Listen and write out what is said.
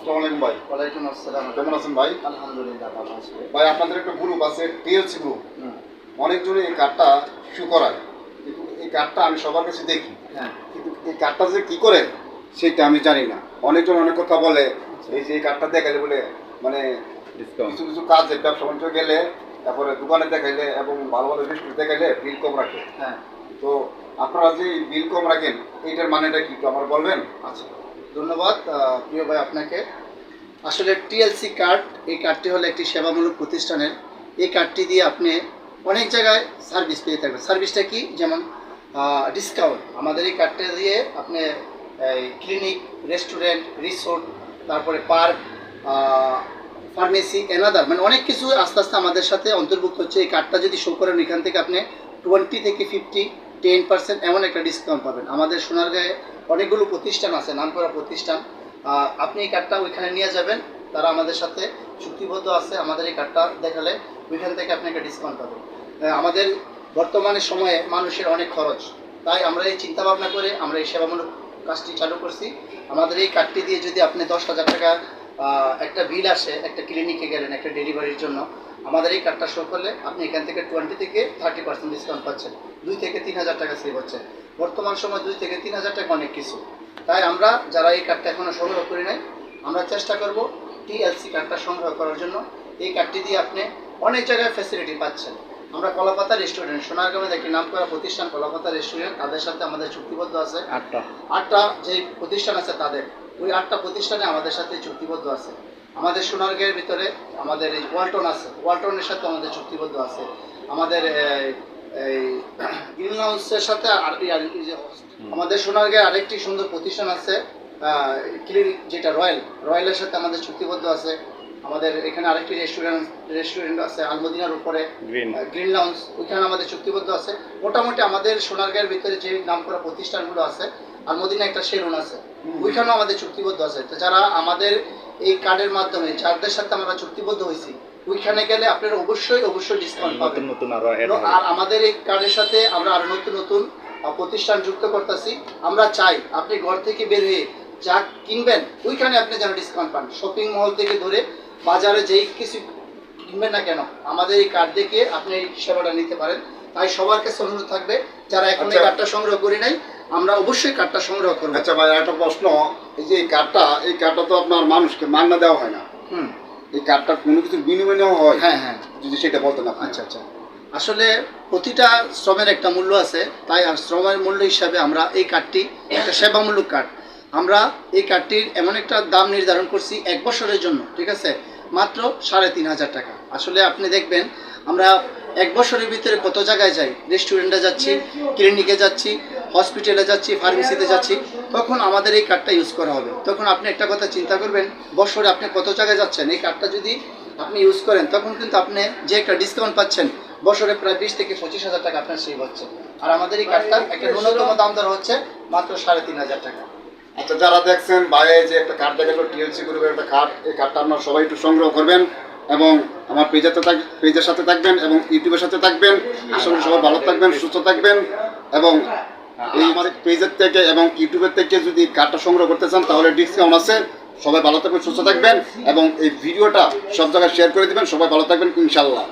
আসসালামু আলাইকুম ভাই। ওয়ালাইকুম আসসালাম। কেমন আছেন ভাই? আলহামদুলিল্লাহ ভালো আছি। ভাই আপনাদের একটা গ্রুপ আছে টিএলসি গ্রুপ হুম, অনেকজনই এই কার্ডটা ইস্যু করায়। কিন্তু এই কার্ডটা আমি সবার কাছে দেখি। হ্যাঁ। কিন্তু এই কার্ডটা যে কী করে সেটা আমি জানি না। অনেকজন অনেক কথা বলে এই যে এই কার্ডটা দেখালে বলে মানে কিছু কিছু কাজে ব্যবসা বাণিজ্য গেলে তারপরে দোকানে দেখাইলে এবং ভালো ভালো রেস্টুরেন্ট দেখাইলে বিল কম রাখে। হ্যাঁ। তো আপনারা যে বিল কম রাখেন এইটার মানেটা কি একটু আমার বলবেন? আচ্ছা। ধন্যবাদ। প্রিয় ভাই, আপনাকে। আসলে টিএলসি কার্ড, এই কার্ডটি হলো একটি সেবামূলক প্রতিষ্ঠানের। এই কার্ডটি দিয়ে আপনি অনেক জায়গায় সার্ভিস পেয়ে থাকবেন। সার্ভিসটা কি? যেমন ডিসকাউন্ট আমাদের এই কার্ডটা দিয়ে আপনি ক্লিনিক রেস্টুরেন্ট রিসোর্ট তারপরে পার্ক ফার্মেসি এনাদার মানে অনেক কিছু আস্তে আস্তে আমাদের সাথে অন্তর্ভুক্ত হচ্ছে। এই কার্ডটা যদি শো করেন, এখান থেকে আপনি টোয়েন্টি থেকে ফিফটি টেন পার্সেন্ট এমন একটা ডিসকাউন্ট পাবেন। আমাদের সোনারগাঁয়ে অনেকগুলো প্রতিষ্ঠান আছে, নামকরা প্রতিষ্ঠান। আপনি এই কার্ডটা ওইখানে নিয়ে যাবেন, তারা আমাদের সাথে চুক্তিবদ্ধ আছে, আমাদের এই কার্ডটা দেখালে ওইখান থেকে আপনি একটা ডিসকাউন্ট পাবেন। আমাদের বর্তমানে সময়ে মানুষের অনেক খরচ, তাই আমরা এই চিন্তা ভাবনা করে আমরা এই সেবামূলক কাজটি চালু করছি। আমাদের এই কার্ডটি দিয়ে যদি আপনি দশ হাজার টাকা একটা বিল আসে, একটা ক্লিনিকে গেলেন, একটা ডেলিভারির জন্য আমাদের এই কার্ডটা শো করলে আপনি এখান থেকে টোয়েন্টি থেকে থার্টি পার্সেন্ট ডিসকাউন্ট পাচ্ছেন। দুই থেকে তিন হাজার টাকা সেভ হচ্ছে। বর্তমান সময় দুই থেকে তিন হাজার টাকা অনেক কিছু। তাই আমরা যারা এই কার্ডটা এখনও সংগ্রহ করি নাই আমরা চেষ্টা করব টিএলসি কার্ডটা সংগ্রহ করার জন্য। এই কার্ডটি দিয়ে আপনি অনেক জায়গায় ফ্যাসিলিটি পাচ্ছেন। আমরা কলাপাতা রেস্টুরেন্ট সোনারগাঁওয়ের একটি নাম করা প্রতিষ্ঠান কলাপাতা রেস্টুরেন্ট তাদের সাথে আমাদের চুক্তিবদ্ধ আছে। আটটা। আটটা যে প্রতিষ্ঠান আছে তাদের। ওই আটটা প্রতিষ্ঠানে আমাদের সাথে চুক্তিবদ্ধ আছে। আমাদের সোনারগাঁয়ের ভিতরে আমাদের এই ওয়ালটন আছে। ওয়ালটনের সাথে আমাদের চুক্তিবদ্ধ আছে। আমাদের এই, গ্রিন হাউসের সাথে আর আমাদের সোনারগাঁয়ে আরেকটি সুন্দর প্রতিষ্ঠান আছে ক্লিনিক যেটা রয়্যাল। রয়্যালের সাথে আমাদের চুক্তিবদ্ধ আছে। আমাদের এখানে আরেকটি রেস্টুরেন্ট রেস্টুরেন্ট আছে আলমদিনার উপরে। গ্রিন। লাউন্স ওইখানে আমাদের চুক্তিবদ্ধ আছে। মোটামুটি আমাদের সোনারগাঁয়ের ভিতরে যে নাম করা প্রতিষ্ঠানগুলো আছে আর মদিনা একটা সেলুন আছে। ওইখানেও আমাদের চুক্তিবদ্ধ আছে। তো যারা আমাদের এই কার্ডের মাধ্যমে যাদের সাথে আমরা চুক্তিবদ্ধ হয়েছি ওইখানে গেলে আপনারা অবশ্যই অবশ্যই ডিসকাউন্ট পাবেন। নতুন আরও আর আমাদের এই কার্ডের সাথে আমরা আরও নতুন নতুন প্রতিষ্ঠান যুক্ত করতেছি। আমরা চাই আপনি ঘর থেকে বের হয়ে যা কিনবেন ওইখানে আপনি যেন ডিসকাউন্ট পান। শপিং মল থেকে ধরে বাজারে যেই কিছু কিনবেন না কেন আমাদের এই কার্ড দেখে আপনি এই সেবাটা নিতে পারেন। তাই সবার কাছে অনুরোধ থাকবে যারা এখন এই আচ্ছা। কার্ডটা সংগ্রহ করি নাই আমরা অবশ্যই কার্ডটা সংগ্রহ করব। আচ্ছা ভাই একটা প্রশ্ন। এই যে এই কার্ডটা এই কার্ডটা তো আপনার মানুষকে মান্না দেওয়া হয় না। হুম। এই কার্ডটা কোনো কিছুর বিনিময় নেওয়া হয়। হ্যাঁ হ্যাঁ। যদি সেটা বলতেন আপনি। আচ্ছা আচ্ছা। আসলে প্রতিটা শ্রমের একটা মূল্য আছে তাই আর শ্রমের মূল্য হিসাবে আমরা এই কার্ডটি একটা সেবামূলক কার্ড। আমরা এই কার্ডটির এমন একটা দাম নির্ধারণ করছি এক বছরের জন্য ঠিক আছে? মাত্র সাড়ে তিন হাজার টাকা। আসলে আপনি দেখবেন আমরা এক বছরের ভিতরে কত জায়গায় যাই? রেস্টুরেন্টে যাচ্ছি ক্লিনিকে যাচ্ছি হসপিটালে যাচ্ছি ফার্মেসিতে যাচ্ছি তখন আমাদের এই কার্ডটা ইউজ করা হবে। তখন আপনি একটা কথা চিন্তা করবেন বছরে আপনি কত জায়গায় যাচ্ছেন? এই কার্ডটা যদি আপনি ইউজ করেন তখন কিন্তু আপনি যে একটা ডিসকাউন্ট পাচ্ছেন বছরে প্রায় বিশ থেকে পঁচিশ হাজার টাকা আপনার সেভ হচ্ছে। আর আমাদের এই কার্ডটা একটা ন্যূনতম দাম দর হচ্ছে মাত্র সাড়ে তিন হাজার টাকা। আচ্ছা যারা দেখছেন বাইরে যে একটা কার্ড দেখাল টিএলসি গ্রুপের একটা কার্ড এই কার্ডটা আপনারা সবাই একটু সংগ্রহ করবেন এবং আমার পেজেতে থাক পেজের সাথে থাকবেন এবং ইউটিউবের সাথে থাকবেন। আশা করি সবাই ভালো থাকবেন সুস্থ থাকবেন এবং এই আমার পেজের থেকে এবং ইউটিউবের থেকে যদি কার্ডটা সংগ্রহ করতে চান, তাহলে ডিসকাউন্ট আছে। সবাই ভালো থাকবেন, সুস্থ থাকবেন এবং এই ভিডিওটা সব জায়গায় শেয়ার করে দিবেন। সবাই ভালো থাকবেন ইনশাল্লাহ